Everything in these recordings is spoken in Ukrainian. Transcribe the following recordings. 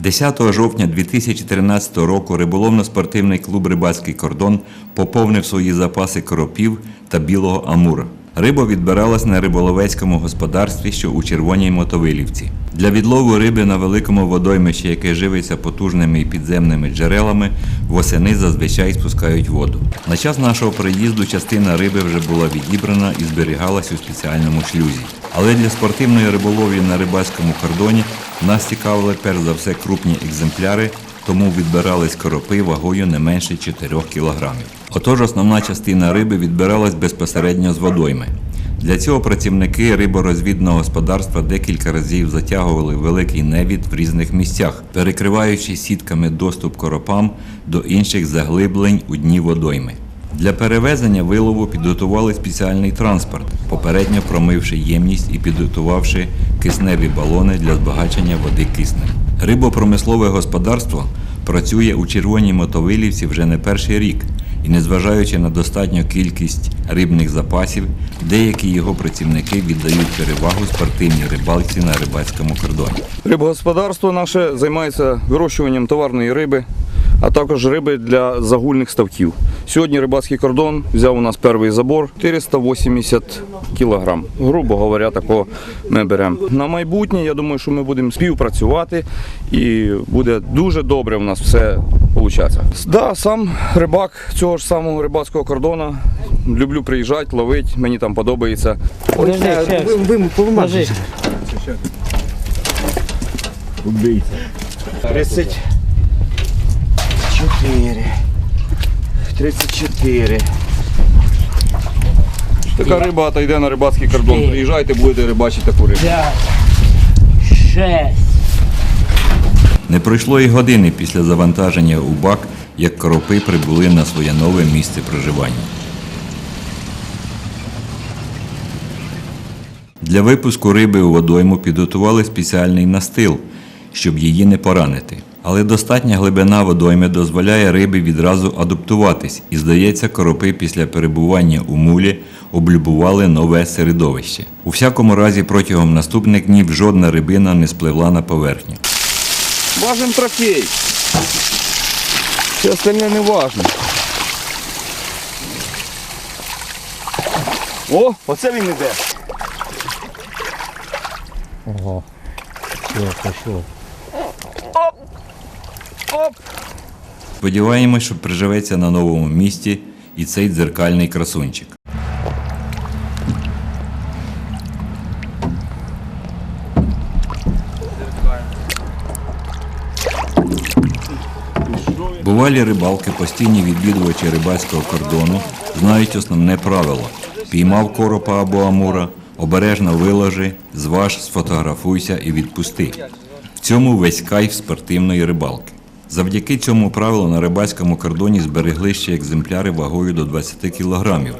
10 жовтня 2013 року риболовно-спортивний клуб Рибацький кордон поповнив свої запаси коропів та білого амура. Риба відбиралась на риболовецькому господарстві, що у Червоній Мотовилівці. Для відлову риби на великому водоймищі, яке живиться потужними і підземними джерелами, восени зазвичай спускають воду. На час нашого приїзду частина риби вже була відібрана і зберігалась у спеціальному шлюзі. Але для спортивної риболовлі на рибацькому кордоні нас цікавили перш за все крупні екземпляри, тому відбирались коропи вагою не менше 4 кілограмів. Отож, основна частина риби відбиралась безпосередньо з водойми. Для цього працівники риборозвідного господарства декілька разів затягували великий невід в різних місцях, перекриваючи сітками доступ коропам до інших заглиблень у дні водойми. Для перевезення вилову підготували спеціальний транспорт, попередньо промивши ємність і підготувавши кисневі балони для збагачення води киснем. Рибопромислове господарство працює у Червоній Мотовилівці вже не перший рік, і незважаючи на достатню кількість рибних запасів, деякі його працівники віддають перевагу спортивній рибалці на рибацькому кордоні. Рибогосподарство наше займається вирощуванням товарної риби, а також риби для загульних ставків. Сьогодні рибацький кордон взяв у нас перший забор 480 кг. Грубо говоря, такого ми беремо. На майбутнє, я думаю, що ми будемо співпрацювати і буде дуже добре у нас все виходить. Да, сам рибак цього ж самого рибацького кордону. Люблю приїжджати, ловити, мені там подобається. Ще. Ви, ви поламали. 34. 34. Така риба та йде на рибацький кордон. Приїжджайте, будете рибачити таку рибу. П'ять, шесть, Не пройшло і години після завантаження у бак, як коропи прибули на своє нове місце проживання. Для випуску риби у водойму підготували спеціальний настил, щоб її не поранити. Але достатня глибина водойми дозволяє рибі відразу адаптуватись, і здається, коропи після перебування у мулі облюбували нове середовище. У всякому разі, протягом наступних днів жодна рибина не спливла на поверхню. Важен трофей. Все остальне не важно. О, оце він іде. Ого. Все, пішло. Оп! Сподіваємось, що приживеться на новому місці і цей дзеркальний красунчик. Бувалі рибалки, постійні відвідувачі рибальського кордону, знають основне правило: піймав коропа або амура, обережно виложи, зваж, сфотографуйся і відпусти. В цьому весь кайф спортивної рибалки. Завдяки цьому правилу на рибальському кордоні зберегли ще екземпляри вагою до 20 кілограмів.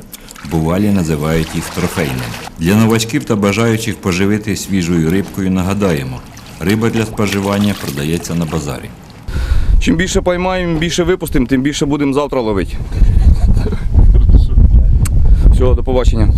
Бувалі називають їх трофейними. Для новачків та бажаючих поживити свіжою рибкою нагадаємо, риба для споживання продається на базарі. Чим більше поймаємо, більше випустимо, тим більше будемо завтра ловити. Все, до побачення.